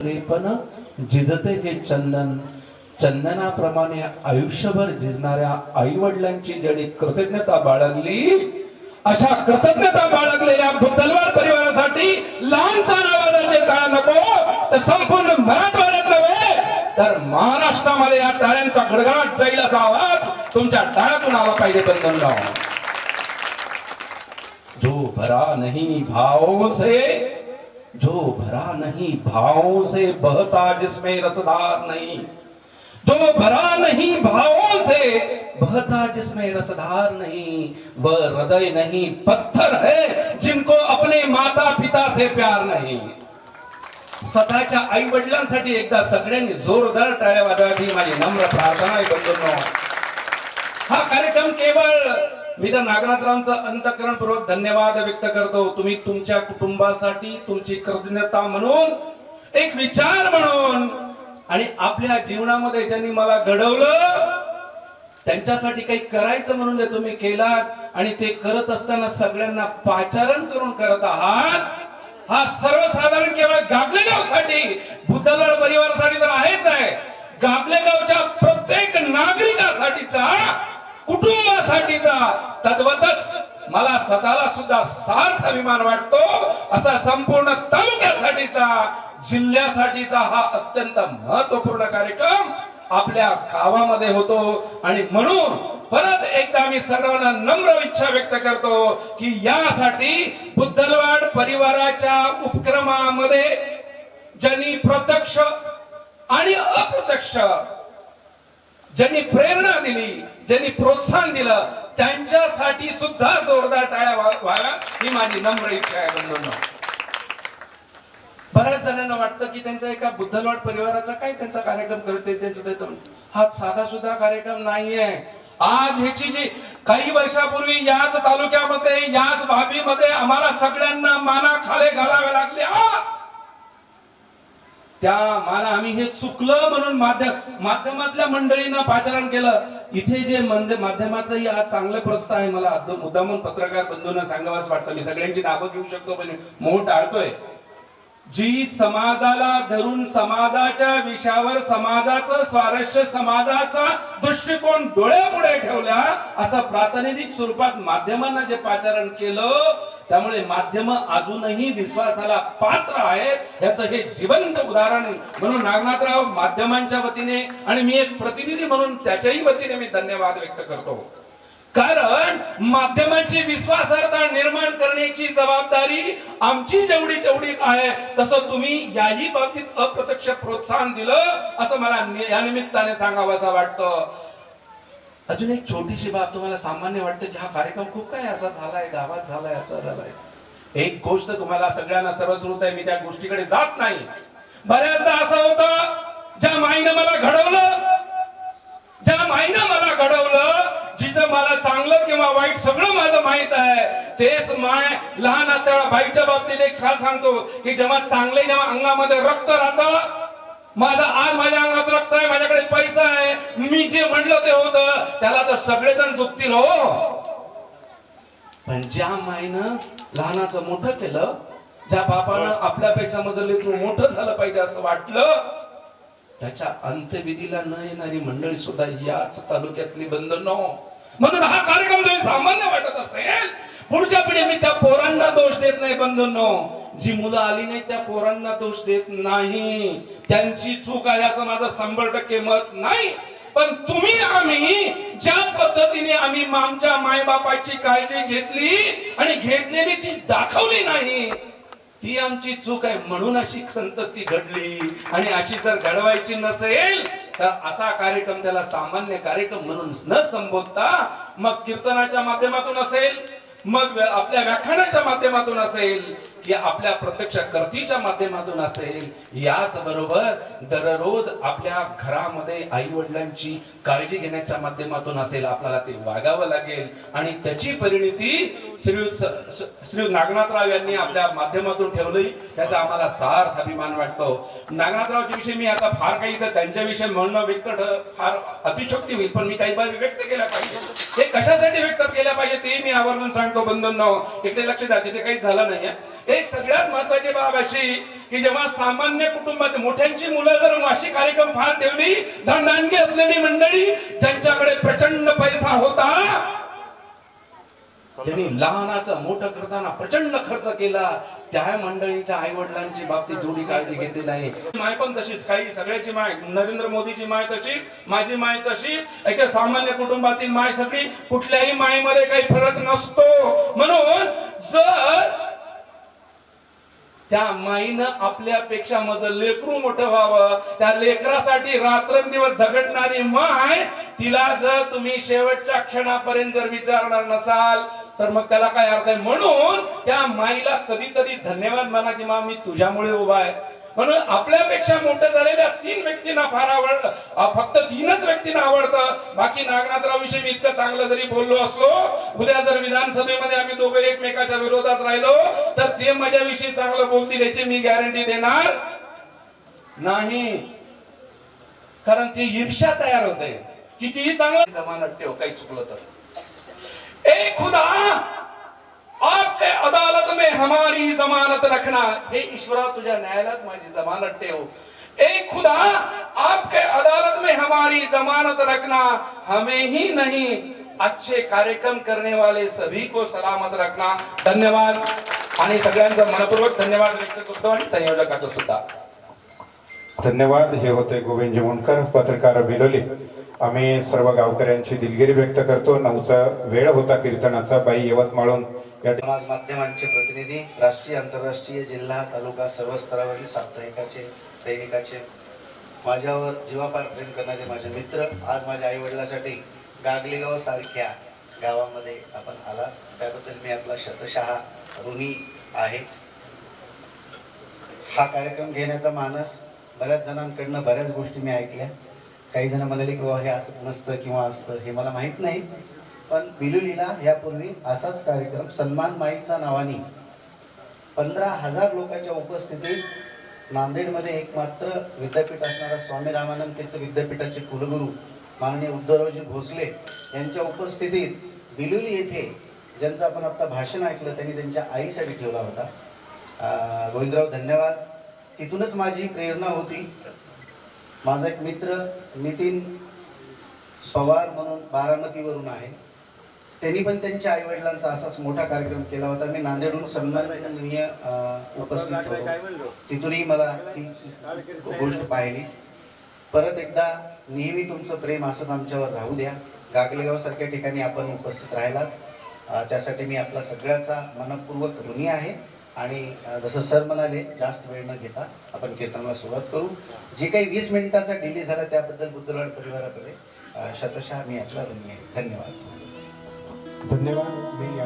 पण झिजते हे चंदन चंदनाप्रमाणे आयुष्यभर झिजणाऱ्या आई वडिलांची ज्यांनी कृतज्ञता बाळगली अशा कृतज्ञता बाळगलेल्या तलवार परिवारासाठी लहानसा आवाजाचे टाळ्या नको तर संपूर्ण मराठवाड्यात नव्हे तर महाराष्ट्रामध्ये या टाळ्यांचा गडगडाट जाईल असा आवाज तुमच्या टाळ्यातून आला पाहिजे बंधनराव जो भरा नाही भाव से जो भरा नहीं भावों से बहता जिसमें रसधार नहीं। जो भरा नहीं भावों से बहता जिसमें रसधार नहीं वह हृदय नहीं पत्थर है जिनको अपने माता पिता से प्यार नहीं। स्वतःच्या आई वडिलांसाठी एकदा सगळ्यांनी जोरदार टाळ्या वाजवावी माझी नम्र प्रार्थना आहे बंधूंनो। हा कार्यक्रम केवळ मी तर नागनाथरावांचं अंतकरणपूर्वक धन्यवाद व्यक्त करतो. तुम्ही तुमच्या कुटुंबासाठी तुमची कृतज्ञता म्हणून एक विचार म्हणून आणि आपल्या जीवनामध्ये ज्यांनी मला घडवलं त्यांच्यासाठी काही करायचं म्हणून जे तुम्ही केलात आणि ते करत असताना सगळ्यांना पाचारण करून करत आहात हा सर्वसाधारण केवळ गाबलेगावसाठी बुद्धलवाड परिवारासाठी तर आहेच आहे. गाबलेगावच्या प्रत्येक नागरिकासाठीचा कुटुंबासाठीचा तद्वतच मला स्वतःला सुद्धा सार्थ अभिमान वाटतो. असा संपूर्ण तालुक्यासाठीचा जिल्ह्यासाठीचा हा अत्यंत महत्त्वपूर्ण कार्यक्रम आपल्या गावामध्ये होतो. आणि म्हणून परत एकदा मी सर्वांना नम्र इच्छा व्यक्त करतो की यासाठी बुद्धलवाड परिवाराच्या उपक्रमामध्ये ज्यांनी प्रत्यक्ष आणि अप्रत्यक्ष ज्यांनी प्रेरणा दिली ज्यांनी प्रोत्साहन दिलं त्यांच्यासाठी सुद्धा जोरदार टाळ्या व्हाव्या ही माझी नम्र इच्छा आहे बंधूंना. बऱ्याच जणांना वाटतं की त्यांचा एका बुद्धलवाड परिवाराचा काय त्यांचा कार्यक्रम करते त्यांचं त्याचं हा साधा सुद्धा कार्यक्रम नाहीये. आज ह्याची जी काही वर्षापूर्वी याच तालुक्यामध्ये याच भाबीमध्ये आम्हाला सगळ्यांना माना खाले घालावे लागले. हा! त्या मला आम्ही हे चुकलं म्हणून माध्यम माध्यमातल्या मंडळींना पाचारण केलं. इथे जे माध्यमाचंही आज चांगलं प्रस्ताव आहे मला. अगदी मुद्दामून पत्रकार बंधूंना सांगावंच वाटतं. मी सगळ्यांची नावं घेऊ शकतो पण मोह टाळतोय जी समाजाला धरून समाजाच्या विषयावर समाजाचं स्वारस्य समाजाचा दृष्टिकोन डोळ्यापुढे ठेवला असं प्रातिनिधिक स्वरूपात माध्यमांना जे पाचारण केलं त्यामुळे माध्यम अजूनही विश्वासाला पात्र आहेत. याचं हे जिवंत उदाहरण म्हणून नागनाथराव माध्यमांच्या वतीने आणि मी एक प्रतिनिधी म्हणून त्याच्याही वतीने मी धन्यवाद व्यक्त करतो. कारण माध्यमांची विश्वासार्हता निर्माण करण्याची जबाबदारी आमची जेवढी तेवढीच आहे. तसं तुम्ही याही बाबतीत अप्रत्यक्ष प्रोत्साहन दिलं असं मला या निमित्ताने सांगावं असं वाटतं. अजून एक छोटीशी बाब तुम्हाला सामान्य वाटतं की हा कार्यक्रम खूप काय असा झालाय गावात झालाय असं झालाय. एक गोष्ट तुम्हाला सगळ्यांना सर्वश्रुत आहे मी त्या गोष्टीकडे जात नाही. बऱ्याचदा असं होतं ज्या माईनं मला घडवलं ज्या माईनं मला घडवलं जिथं मला चांगलं किंवा वाईट सगळं माझं माहीत आहे तेच माय लहान असताना बाईच्या बाबतीत एक छान सांगतो की जेव्हा चांगले जेव्हा अंगामध्ये रक्त राहतं माझं आज माझ्या अंगात रक्त आहे माझ्याकडे पैसा आहे. मी जे म्हणलं ते होतं. त्याला तर सगळेजण चुकतील हो. पण ज्या माईनं लहानाचं मोठं केलं ज्या बापानं आपल्यापेक्षा माझं लेकरू मोठं झालं पाहिजे असं वाटलं त्याच्या अंत्यविधीला न येणारी मंडळी सुद्धा याच तालुक्यातली बंधन म्हणून हा कार्यक्रम सामान्य वाटत असेल. पुढच्या पिढी मी त्या पोरांना दोष देत नाही बंधूंनो. जी मुलं आली नाही त्या पोरांना दोष देत नाही. त्यांची चूक आहे असं माझं शंभर टक्के मत नाही. पण तुम्ही आम्ही ज्या पद्धतीने आम्ही आमच्या मायबापाची काळजी घेतली आणि घेतलेली ती दाखवली नाही ती आमची चूक आहे म्हणून अशी संतती घडली. आणि अशी जर घडवायची नसेल तर असा कार्यक्रम त्याला सामान्य कार्यक्रम म्हणून न संबोधता मग कीर्तनाच्या माध्यमातून असेल मग आपल्या व्याख्यानाच्या माध्यमातून असेल की आपल्या प्रत्यक्ष कर्तीच्या माध्यमातून असेल याच बरोबर दररोज आपल्या घरामध्ये आई वडिलांची काळजी घेण्याच्या माध्यमातून असेल आपल्याला ते वागावं लागेल. आणि त्याची परिणिती श्री श्री नागनाथराव यांनी आपल्या माध्यमातून ठेवली. त्याचा आम्हाला सार्थ अभिमान वाटतो. नागनाथरावच्या विषयी मी आता फार काही तर त्यांच्याविषयी म्हणणं व्यक्त फार अतिशक्ती होईल पण मी काही बाबी व्यक्त केल्या पाहिजे ते कशासाठी व्यक्त केल्या पाहिजे ते मी आवर्जून सांगतो बंधन. बंधूंनो इकडे लक्ष द्या तिथे काही झालं नाहीये. एक सगळ्यात महत्वाची बाब अशी की जेव्हा सामान्य कुटुंबात मोठ्यांची मुलं जर अशी कार्यक्रम फार ठेवली धनदानगी असलेली मंडळी ज्यांच्याकडे प्रचंड पैसा होता त्यांनी लहानाचं मोठं करताना प्रचंड खर्च केला त्या मंडळीच्या आई वडिलांची बाबतीत जेवढी काळजी घेतली नाही. माय पण तशीच काही सगळ्याची माय नरेंद्र मोदीची माय तशी माझी माय तशी एका सामान्य कुटुंबातील माय सगळी कुठल्याही मायमध्ये काही फरक नसतो. म्हणून जर त्या माईनं आपल्यापेक्षा माझं लेकरू मोठं व्हावं. त्या लेकरासाठी रात्रंदिवस झगडणारी माय तिला जर तुम्ही शेवटच्या क्षणापर्यंत जर विचारणार नसाल तर मग त्याला काय अर्थ आहे? म्हणून त्या माईला कधीतरी धन्यवाद म्हणा की मा मी तुझ्यामुळे उभा आहे. म्हणून आपल्यापेक्षा मोठं झालेल्या तीन व्यक्तींना फार आवडलं. अ, फक्त तीनच व्यक्तींना आवडतं. बाकी नागनाथराव विषयी मी इतकं चांगलं जरी बोललो असलो उद्या जर विधानसभेमध्ये आम्ही दोघं एकमेकाच्या विरोधात राहिलो तर ते माझ्याविषयी चांगलं बोलतील याची मी गॅरंटी देणार नाही. कारण ते ईर्ष्या तयार होते. कितीही चांगलं जमानत ठेव काही चुकलं तर. ए खुदा! आपके अदालत में हमारी जमानत रखना। हे ईश्वरा तुझ्या न्यायालयात माझी जमानत ठेव। ए खुदा आपके अदालत में हमारी जमानत रखना। हमें ही नहीं अच्छे कार्यक्रम करने वाले सभी को सलामत रखना। धन्यवाद। आणि सगळ्यांचा मनपूर्वक धन्यवाद व्यक्त करतो आणि संयोजकाचा सुद्धा. धन्यवाद. हे होते गोविंद मुंडकर पत्रकार बिलोली. आम्ही सर्व गावकऱ्यांची दिलगिरी व्यक्त करतो. नऊचा वेळ होता कीर्तनाचा. बाई यवतमाळून समाज माध्यमांचे प्रतिनिधी राष्ट्रीय आंतरराष्ट्रीय जिल्हा तालुका सर्व स्तरावरील साप्ताहिकाचे दैनिकाचे. माझ्यावर जीवापार प्रेम करणारे माझे मित्र आज माझ्या आई वडिलांसाठी गागलेगाव सारख्या गावामध्ये आपण आला त्याबद्दल मी आपला शतशहा ऋणी आहे. हा कार्यक्रम घेण्याचा मानस बऱ्याच जणांकडनं बऱ्याच गोष्टी मी ऐकल्या. काही जण म्हणाले की बाबा हे असं नसतं किंवा असतं हे मला माहीत नाही. पण बिलुलीला यापूर्वी असाच कार्यक्रम सन्मान माईचा नावाने. पंधरा हजार लोकांच्या उपस्थितीत नांदेडमध्ये एकमात्र विद्यापीठ असणारा स्वामी रामानंद तीर्थ विद्यापीठाचे कुलगुरू माननीय उद्धवरावजी भोसले यांच्या उपस्थितीत बिलुली येथे ज्यांचं आपण आता भाषण ऐकलं त्यांनी त्यांच्या आईसाठी ठेवला होता. गोविंदराव धन्यवाद. तिथूनच माझी प्रेरणा होती. माझा एक मित्र नितीन पवार म्हणून बारामतीवरून आहे. त्यांनी पण त्यांच्या आई वडिलांचा असाच मोठा कार्यक्रम केला होता. मी नांदेडहून सन्माननीय उपस्थित होतो. तिथूनही मला ती गोष्ट पाहिली. परत एकदा नेहमी तुमचं प्रेम असंच आमच्यावर राहू द्या. गागलेगाव सारख्या ठिकाणी आपण उपस्थित राहिलात. त्यासाठी मी आपला सगळ्याचा मनपूर्वक ऋणी आहे. आणि जसं सर म्हणाले जास्त वेळ न घेता आपण कीर्तनाला सुरुवात करू. जे काही वीस मिनिटाचा डिले झाला त्याबद्दल बुद्धवाड परिवाराकडे शतशः मी आपला ऋणी आहे. धन्यवाद. धन्यवाद. मी